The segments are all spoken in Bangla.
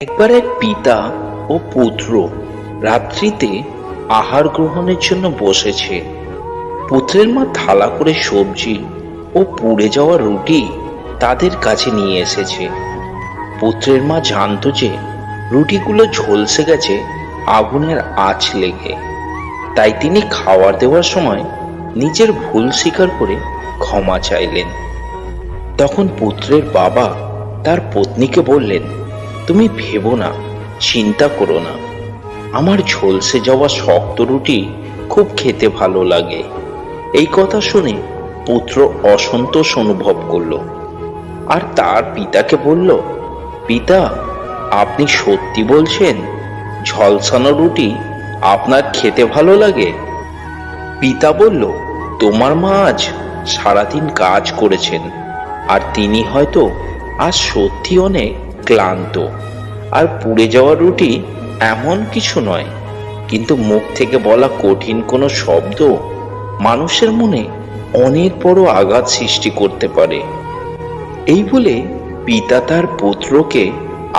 একবার এক পিতা ও পুত্র রাত্রিতে আহার গ্রহণের জন্য বসেছে। পুত্রের মা থালা করে সবজি ও পুড়ে যাওয়া রুটি তাদের কাছে নিয়ে এসেছে। পুত্রের মা জানতো যে রুটিগুলো ঝলসে গেছে, আগুনের আঁচ লেগে। তাই তিনি খাবার দেওয়ার সময় নিজের ভুল স্বীকার করে ক্ষমা চাইলেন। তখন পুত্রের বাবা তার পত্নীকে বললেন তুমি ভেবো না, চিন্তা করো না। আমার ঝলসে যাওয়া শক্ত রুটি খুব খেতে ভালো লাগে। এই কথা শুনে পুত্র অসন্তোষ অনুভব করল। আর তার পিতাকে বলল, পিতা, আপনি সত্যি বলছেন, ঝলসানো রুটি আপনার খেতে ভালো লাগে? পিতা বলল, তোমার মা আজ সারাদিন কাজ করেছেন, আর তিনি হয়তো আজ সত্যি অনেক ক্লান্ত। আর পুড়ে যাওয়া রুটি এমন কিছু নয়, কিন্তু মুখ থেকে বলা কঠিন কোনো শব্দ মানুষের মনে অনেক বড় আঘাত সৃষ্টি করতে পারে। এই বলে পিতা তার পুত্রকে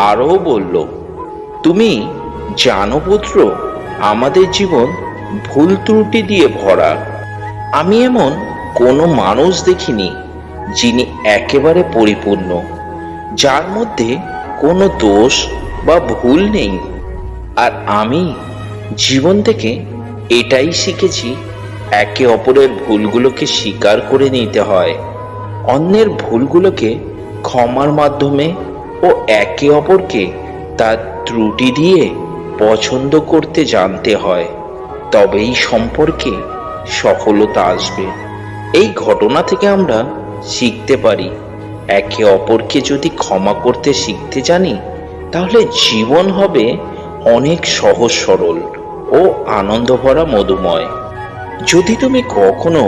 আরও বলল, তুমি জানো পুত্র, আমাদের জীবন ভুল ত্রুটি দিয়ে ভরা। আমি এমন কোনো মানুষ দেখিনি যিনি একেবারে পরিপূর্ণ, যার মধ্যে কোনো দোষ বা ভুল নেই। আর আমি জীবন থেকে এটাই শিখেছি, একে অপরের ভুলগুলোকে স্বীকার করে নিতে হয়। অন্যের ভুলগুলোকে ক্ষমার মাধ্যমে ও একে অপরকে তার ত্রুটি দিয়ে পছন্দ করতে জানতে হয়। তবেই সম্পর্কে সফলতা আসবে। এই ঘটনা থেকে আমরা শিখতে পারি। একে অপরকে যদি ক্ষমা করতে শিখতে জানি, তাহলে জীবন হবে অনেক সহজ সরল ও আনন্দ ভরা মধুময়। যদি তুমি কখনো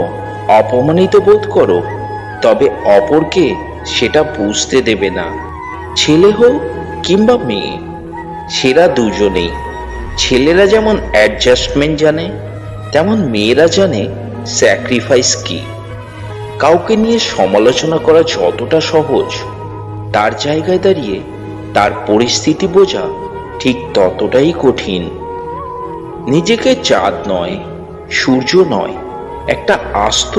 অপমানিত বোধ করো, তবে অপরকে সেটা বুঝতে দেবে না। ছেলে হোক কিংবা মেয়ে, সেরা দুজনেই। ছেলেরা যেমন অ্যাডজাস্টমেন্ট জানে, তেমন মেয়েরা জানে স্যাক্রিফাইস কি। কাউকে নিয়ে সমালোচনা করা যতটা সহজ, তার জায়গায় দাঁড়িয়ে তার পরিস্থিতি বোঝা ঠিক ততটাই কঠিন। নিজেকে চাঁদ নয়, সূর্য নয়, একটা আস্ত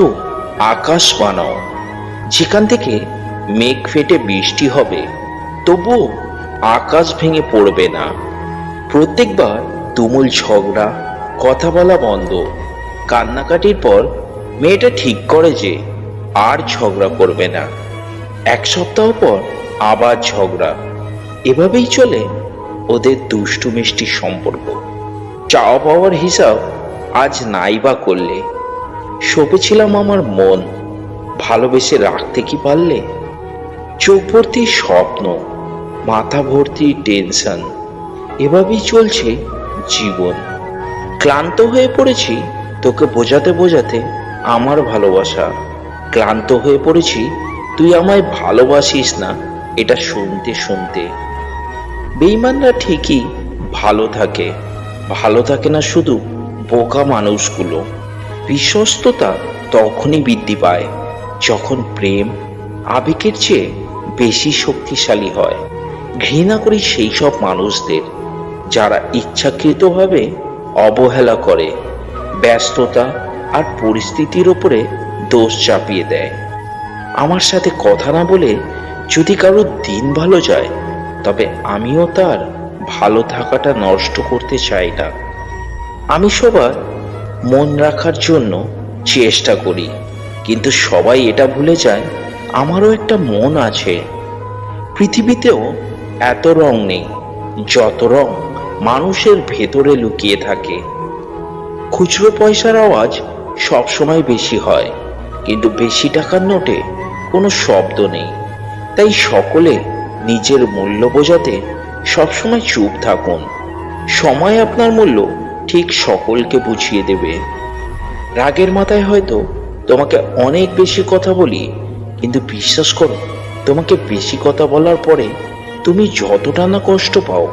আকাশ বানাও, যেখান থেকে মেঘ ফেটে বৃষ্টি হবে, তবুও আকাশ ভেঙে পড়বে না। প্রত্যেকবার তুমুল ঝগড়া, কথা বলা বন্ধ, কান্নাকাটির পর মেয়েটা ঠিক করে যে আর ঝগড়া করবে না। এক সপ্তাহ পর আবার ঝগড়া। এভাবেই চলে ওদের দুষ্টু মিষ্টি সম্পর্ক। চাওয়া পাওয়ার হিসাব আজ নাই বা করলে। সপেছিলাম আমার মন। ভালোবেসে রাখতে কি পারলে? চোখ ভর্তি স্বপ্ন, মাথা ভর্তি টেনশন, এভাবেই চলছে জীবন। ক্লান্ত হয়ে পড়েছি তোকে বোঝাতে বোঝাতে আমার ভালোবাসা। ক্লান্ত হয়ে পড়েছি, তুই আমায় ভালোবাসিস না, এটা শুনতে শুনতে। বেইমানরা ঠিকই ভালো থাকে ভালো থাকে না শুধু বোকা মানুষগুলো। বিশ্বস্ততা তখনই বৃদ্ধি পায়, যখন প্রেম আবেগের চেয়ে বেশি শক্তিশালী হয়। ঘৃণা করি সেই সব মানুষদের, যারা ইচ্ছাকৃতভাবে অবহেলা করে। ব্যস্ততা আর পরিস্থিতির ওপরে দোষ চাপিয়ে দেয়। আমার সাথে কথা না বলে যদি কারোর দিন ভালো যায়, তবে আমিও তার ভালো থাকাটা নষ্ট করতে চাই না। আমি সবার মন রাখার জন্য চেষ্টা করি, কিন্তু সবাই এটা ভুলে যায়, আমারও একটা মন আছে। পৃথিবীতেও এত রং নেই, যত রং মানুষের ভেতরে লুকিয়ে থাকে। খুচরো পয়সার আওয়াজ সবসময় বেশি হয়। কিন্তু বেশি টাকার নোটে কোনো শব্দ নেই। তাই সকলে নিজের মূল্য বোঝাতে সবসময় চুপ থাকুন। সময় আপনার মূল্য ঠিক সকলকে বুঝিয়ে দেবে। রাগের মাথায় হয়তো তোমাকে অনেক বেশি কথা বলি, কিন্তু বিশ্বাস করো, তোমাকে বেশি কথা বলার পরে তুমি যতটা না কষ্ট পাও,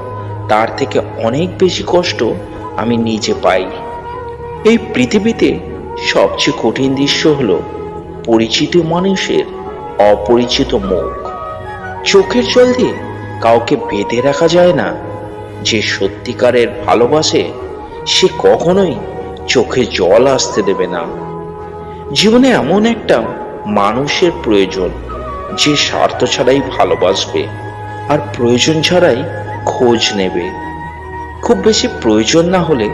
তার থেকে অনেক বেশি কষ্ট আমি নিজে পাই। এই পৃথিবীতে সবচেয়ে কঠিন দৃশ্য হলো পরিচিত মানুষের অপরিচিত মুখ। চোখের জল দিয়ে কাউকে বেঁধে রাখা যায় না। যে সত্যিকারের ভালোবাসে, সে কখনোই চোখে জল আসতে দেবে না। জীবনে এমন একটা মানুষের প্রয়োজন, যে স্বার্থ ছাড়াই ভালোবাসবে আর প্রয়োজন ছাড়াই খোঁজ নেবে। খুব বেশি প্রয়োজন না হলে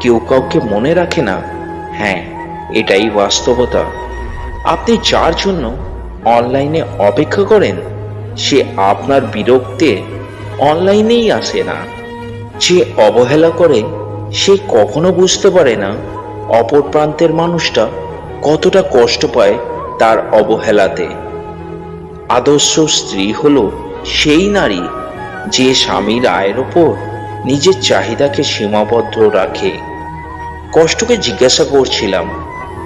কেউ কাউকে মনে রাখে না। হ্যাঁ এটাই বাস্তবতা। আপনি যার জন্য অনলাইনে অপেক্ষা করেন, সে আপনার বিরক্তে অনলাইনেই আসে না। যে অবহেলা করে, সে কখনো বুঝতে পারে না অপর প্রান্তের মানুষটা কতটা কষ্ট পায় তার অবহেলাতে। আদর্শ স্ত্রী হল সেই নারী যে স্বামীর আয়ের ওপর নিজের চাহিদাকে সীমাবদ্ধ রাখে। কষ্টকে জিজ্ঞাসা করছিলাম,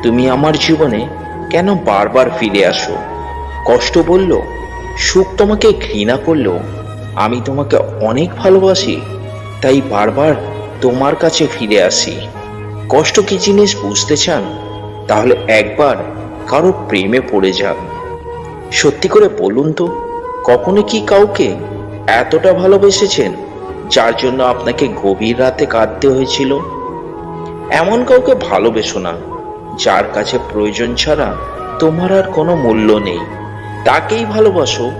তুমি আমার জীবনে কেন বারবার ফিরে আসো? কষ্ট বলল, সুখ তোমাকে ঘৃণা করল, আমি তোমাকে অনেক ভালোবাসি, তাই বারবার তোমার কাছে ফিরে আসি। কষ্ট কি জিনিস বুঝতে চান? তাহলে একবার কারও প্রেমে পড়ে যান। সত্যি করে বলুন তো, কখনো কি কাউকে এতটা ভালোবেসেছেন, যার জন্য আপনাকে গভীর রাতে কাঁদতে হয়েছিল? এমন কাউকে ভালোবেসো না। যার কাছে প্রয়োজন ছাড়া তোমার আর কোনো মূল্য নেই। তাকেই ভালোবাসো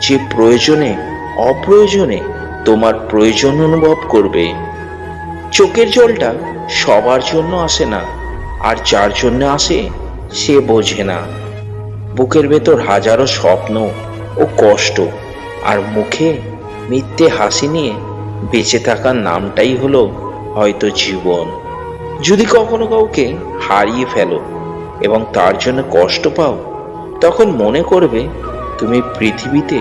যে প্রয়োজনে, অপ্রয়োজনে তোমার প্রয়োজন অনুভব করবে। চোখের জলটা সবার জন্য আসে না, আর যার জন্য আসে সে বোঝে না। বুকের ভেতর হাজারো স্বপ্ন ও কষ্ট, আর মুখে মিথ্যে হাসি নিয়ে বেঁচে থাকার নামটাই হলো হয়তো জীবন। যদি কখনো কাউকে হারিয়ে ফেলো এবং তার জন্য কষ্ট পাও, তখন মনে করবে তুমি পৃথিবীতে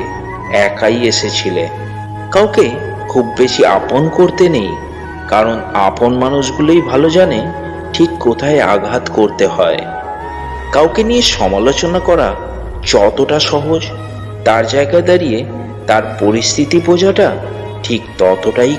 একাই এসেছিলে। কাউকে খুব বেশি আপন করতে নেই, কারণ আপন মানুষগুলোই ভালো জানে ঠিক কোথায় আঘাত করতে হয়। কাউকে নিয়ে সমালোচনা করা যতটা সহজ, তার জায়গায় দাঁড়িয়ে তার পরিস্থিতি বোঝাটা ঠিক ততটাই